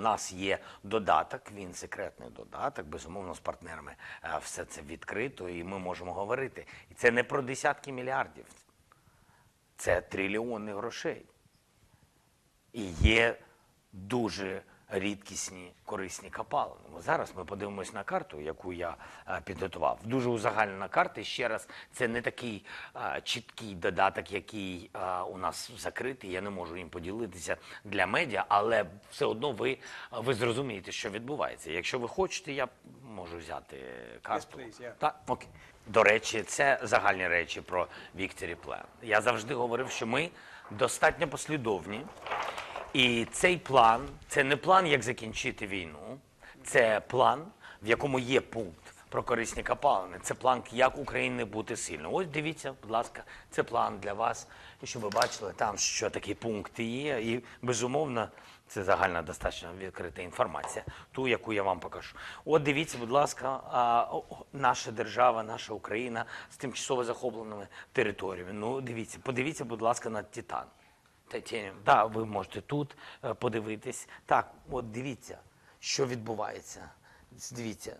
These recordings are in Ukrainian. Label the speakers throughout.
Speaker 1: нас є додаток, він секретний додаток. Безумовно, з партнерами е, все це відкрито, і ми можемо говорити. І це не про десятки мільярдів, це трильйони грошей. І є дуже рідкісні корисні копалини. Зараз ми подивимось на карту, яку я е, підготував. Дуже узагальнена карта. Ще раз, це не такий е, чіткий додаток, який е, у нас закритий. Я не можу їм поділитися для медіа, але все одно ви, ви зрозумієте, що відбувається. Якщо ви хочете, я можу взяти карту.
Speaker 2: please, yeah.
Speaker 1: Так, окей. До речі, це загальні речі про Victory Plan. Я завжди говорив, що ми достатньо послідовні. І цей план це не план, як закінчити війну, це план, в якому є пункт про корисні копалини. Це план, як Україні бути сильною. Ось дивіться, будь ласка, це план для вас, щоб ви бачили там, що такі пункти є. І безумовно, це загальна достатньо відкрита інформація, ту, яку я вам покажу. От дивіться, будь ласка, наша держава, наша Україна з тимчасово захопленими територіями. Ну, дивіться, подивіться, будь ласка, на Титан. Титаніум. Да, ви можете тут е, подивитись. Так, от дивіться, що відбувається. Дивіться,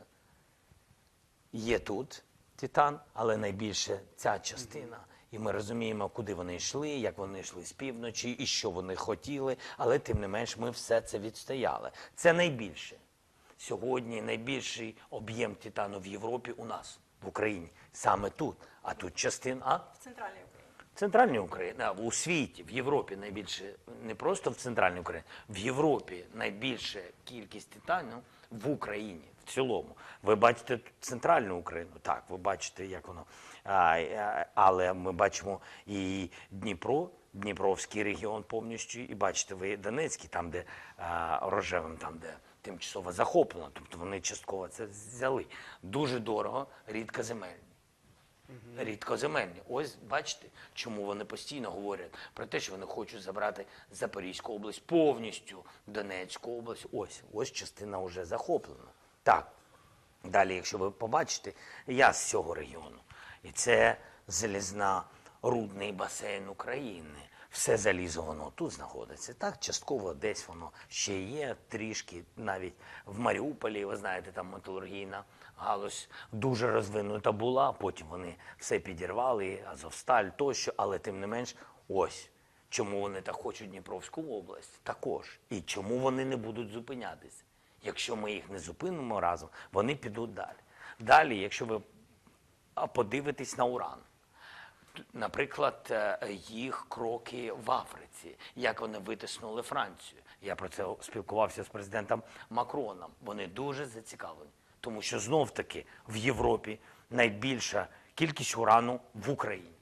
Speaker 1: є тут Титан, але найбільше ця частина. І ми розуміємо, куди вони йшли, як вони йшли з півночі, і що вони хотіли. Але тим не менш, ми все це відстояли. Це найбільше. Сьогодні найбільший об'єм титану в Європі у нас, в Україні, саме тут. А тут частина. А?
Speaker 3: в центральній Україні.
Speaker 1: Центральній Україні, а, у світі, в Європі найбільше, не просто в центральній Україні, в Європі найбільша кількість титану в Україні в цілому. Ви бачите центральну Україну, так, ви бачите, як воно. А, але ми бачимо і Дніпро, Дніпровський регіон повністю, і бачите, ви Донецький, там, де а, рожевим, там, де тимчасово захоплено, тобто вони частково це взяли. Дуже дорого, рідкоземельні рідкоземельні. Ось бачите, чому вони постійно говорять про те, що вони хочуть забрати Запорізьку область повністю, Донецьку область. Ось, ось частина вже захоплена. Так. Далі, якщо ви побачите, я з цього регіону. І це залізна рудний басейн України. Все залізо воно тут знаходиться. Так, частково десь воно ще є, трішки навіть в Маріуполі, ви знаєте, там металургійна галузь дуже розвинута була. Потім вони все підірвали, Азовсталь тощо, але тим не менш, ось чому вони так хочуть Дніпровську область також. І чому вони не будуть зупинятися. Якщо ми їх не зупинимо разом, вони підуть далі. Далі, якщо ви подивитесь на уран. Наприклад, е, їх кроки в Африці, як вони витиснули Францію. Я про це спілкувався з президентом Макроном. Вони дуже зацікавлені, тому що знов таки в Європі найбільша кількість урану в Україні.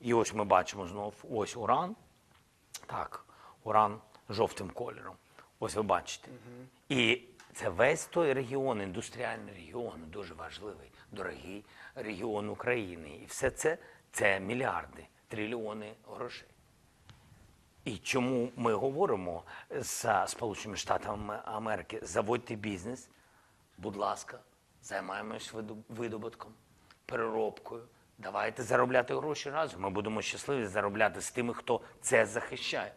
Speaker 1: І ось ми бачимо знов ось уран. Так, уран жовтим кольором. Ось ви бачите. І це весь той регіон, індустріальний регіон, дуже важливий, дорогий регіон України. І все це це мільярди, трильйони грошей. І чому ми говоримо з Сполученими Штатами Америки, заводьте бізнес, будь ласка, займаємось видобутком, переробкою. Давайте заробляти гроші разом. Ми будемо щасливі заробляти з тими, хто це захищає.